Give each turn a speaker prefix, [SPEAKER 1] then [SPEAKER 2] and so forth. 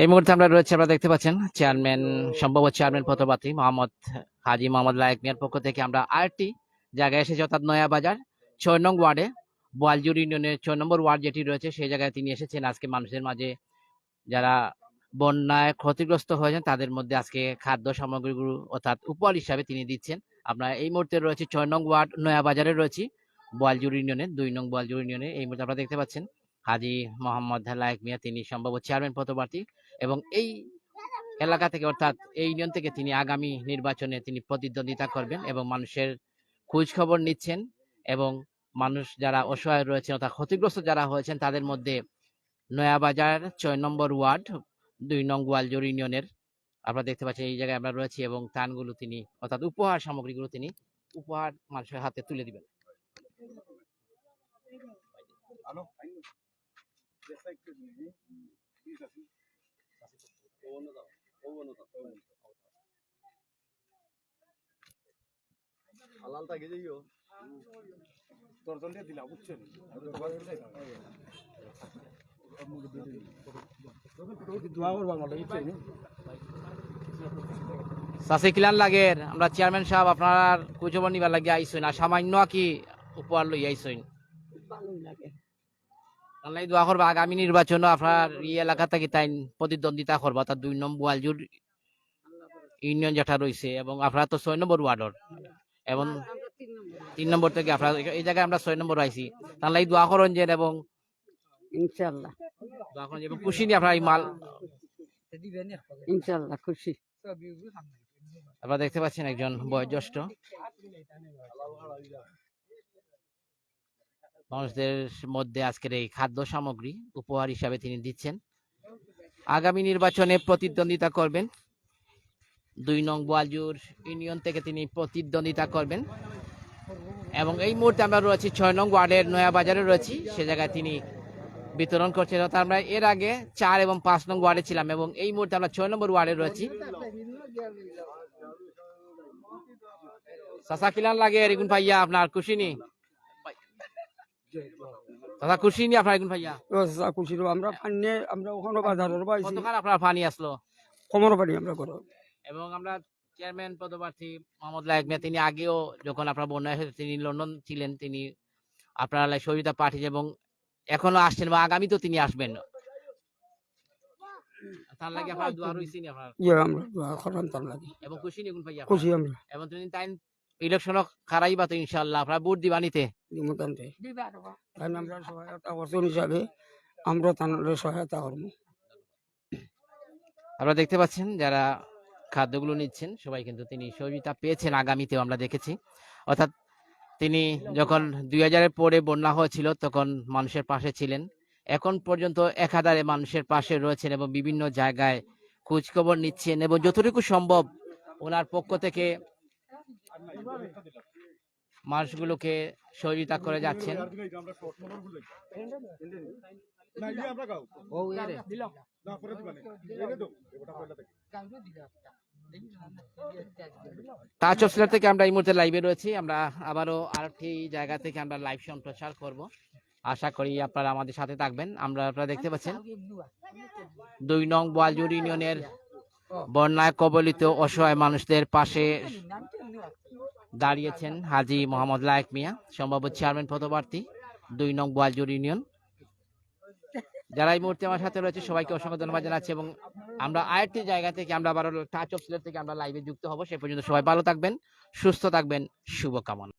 [SPEAKER 1] এই মুহূর্তে আমরা রয়েছে, আপনারা দেখতে পাচ্ছেন, চেয়ারম্যান সম্ভব চেয়ারম্যান পথপাত্রী মোহাম্মদ হাজি মোহাম্মদ লায়ক মিয়ার পক্ষ থেকে আমরা আরেকটি জায়গায় এসেছি, অর্থাৎ নয়া বাজার ছয় নং ওয়ার্ডে বোয়ালজুর ইউনিয়নের ছয় নম্বর ওয়ার্ড যেটি রয়েছে, সেই জায়গায় তিনি এসেছেন। আজকে মানুষের মাঝে যারা বন্যায় ক্ষতিগ্রস্ত হয়েছেন, তাদের মধ্যে আজকে খাদ্য সামগ্রীগুলো, অর্থাৎ উপহার হিসাবে তিনি দিচ্ছেন। আমরা এই মুহূর্তে রয়েছে, ছয় নং ওয়ার্ড নয়া বাজারে রয়েছি বোয়ালজুর ইউনিয়নের, দুই নং বোয়ালজুর ইউনিয়নে এই মুহূর্তে আপনারা দেখতে পাচ্ছেন হাজি মোহাম্মদ লায়ক মিয়া তিনি সম্ভব চেয়ারম্যান পদপ্রার্থী এবং এই এলাকা থেকে অর্থাৎ এই ইউনিয়ন থেকে তিনি আগামী নির্বাচনে তিনি প্রতিদ্বন্দ্বিতা করবেন এবং মানুষের খোঁজ খবর নিচ্ছেন এবং মানুষ যারা অসহায় রয়েছেন অর্থাৎ ক্ষতিগ্রস্ত যারা হয়েছেন তাদের মধ্যে নয়াবাজার ছয় নম্বর ওয়ার্ড, দুই নং গোয়ালজোর ইউনিয়নের আপনারা দেখতে পাচ্ছেন এই জায়গায় আমরা রয়েছি এবং ত্রাণগুলো তিনি অর্থাৎ উপহার সামগ্রীগুলো তিনি উপহার মানুষের হাতে তুলে দিবেন।
[SPEAKER 2] হালাল থাকে যাইও
[SPEAKER 3] দিলা বুঝছেন
[SPEAKER 1] কিলান লাগের, আমরা চেয়ারম্যান সাহেব আপনার খোঁজখবর নিবার লাগে আইসইন, আর সামান্য কি উপহার লই আইসইন। আল্লাহ দোয়া করবা আগামী নির্বাচন আপনার এই এলাকা থেকে তাই প্রতিদ্বন্দ্বিতা করবা। তার দুই নম্বর ওয়ালজুর ইউনিয়ন যেটা রয়েছে এবং আপনার তো ছয় নম্বর ওয়ার্ডর এবং তিন নম্বর থেকে আপনার এই জায়গায় আমরা ছয় নম্বর আইছি। তাহলে এই দোয়া করেন যে এবং
[SPEAKER 4] ইনশাল্লাহ
[SPEAKER 1] দোয়া করেন এবং খুশি নিয়ে আপনার এই মাল
[SPEAKER 4] ইনশাল্লাহ খুশি।
[SPEAKER 1] আপনারা দেখতে পাচ্ছেন একজন বয়োজ্যেষ্ঠ। মানুষদের মধ্যে আজকের এই খাদ্য সামগ্রী উপহার হিসাবে তিনি দিচ্ছেন। আগামী নির্বাচনে প্রতিদ্বন্দ্বিতা করবেন। দুই নং বোয়ালজুর ইউনিয়ন থেকে তিনি প্রতিদ্বন্দ্বিতা করবেন। এবং এই মুহূর্তে আমরা রয়েছি ছয় নং ওয়ার্ডের নয়া বাজারে রয়েছি। সে জায়গায় তিনি বিতরণ করছেন। অর্থাৎ আমরা এর আগে চার এবং পাঁচ নং ওয়ার্ডে ছিলাম এবং এই মুহূর্তে আমরা ছয় নম্বর ওয়ার্ডে রয়েছি। সাসা কিলান লাগে এরিগুন ভাইয়া, আপনার খুশি নি চাচা খুশি নি আপনার এগুন ভাইয়া?
[SPEAKER 4] খুশি আমরা আমরা ওখানে বাজারের
[SPEAKER 1] আপনার পানি আসলো?
[SPEAKER 4] কমর পানি আমরা করো
[SPEAKER 1] এবং আমরা চেয়ারম্যান পদপ্রার্থী মোহাম্মদ লায়ক মিয়া তিনি আগেও যখন আপনার বন্যা হয়েছে তিনি লন্ডন ছিলেন তিনি আপনার সহযোগিতা পাঠিয়েছেন এবং এখনও আসছেন বা আগামী তো তিনি আসবেন। তার লাগে আপনার দোয়া রয়েছে আপনার?
[SPEAKER 4] ইয়ে আমরা দোয়া করাম তার লাগে।
[SPEAKER 1] এবং খুশি নি ভাইয়া?
[SPEAKER 4] খুশি আমরা।
[SPEAKER 1] এবং তাই ইলেকশন খারাইবা তো ইনশাল্লাহ আপনার ভোট দিবা নিতে।
[SPEAKER 4] আমরা সহায়তা হিসাবে আমরা তাদের সহায়তা করব।
[SPEAKER 1] আপনারা দেখতে পাচ্ছেন যারা খাদ্যগুলো নিচ্ছেন সবাই কিন্তু তিনি সহযোগিতা পেয়েছেন আগামীতেও আমরা দেখেছি। অর্থাৎ তিনি যখন দুই হাজারের পরে বন্যা হয়েছিল তখন মানুষের পাশে ছিলেন। এখন পর্যন্ত একাধারে মানুষের পাশে রয়েছেন এবং বিভিন্ন জায়গায় খোঁজখবর নিচ্ছেন এবং যতটুকু সম্ভব ওনার পক্ষ থেকে মানুষগুলোকে সহযোগিতা করে যাচ্ছেন।
[SPEAKER 3] না আমরা গাও
[SPEAKER 1] ও ইয়ারে
[SPEAKER 3] না পরে দিবানে এই তো ওটা পয়লা থেকে
[SPEAKER 1] টাচ অফ সিলার থেকে আমরা এই মুহূর্তে লাইভে রয়েছি। আমরা আবারও আরেকটি জায়গা থেকে আমরা লাইভ সম্প্রচার করব। আশা করি আপনারা আমাদের সাথে থাকবেন। আমরা আপনারা দেখতে পাচ্ছেন, দুই নং বোয়ালজুর ইউনিয়নের বন্যায় কবলিত অসহায় মানুষদের পাশে দাঁড়িয়েছেন হাজি মোহাম্মদ লায়েক মিয়া সম্ভবত চেয়ারম্যান পদপ্রার্থী, দুই নং বোয়ালজুর ইউনিয়ন। যারা এই মুহূর্তে আমার সাথে রয়েছে, সবাইকে অসংখ্য ধন্যবাদ জানাচ্ছি এবং আমরা আরেকটি জায়গা থেকে আমরা আবার টাচ অফ সিলেট থেকে আমরা লাইভে যুক্ত হব। সে পর্যন্ত সবাই ভালো থাকবেন, সুস্থ থাকবেন, শুভকামনা।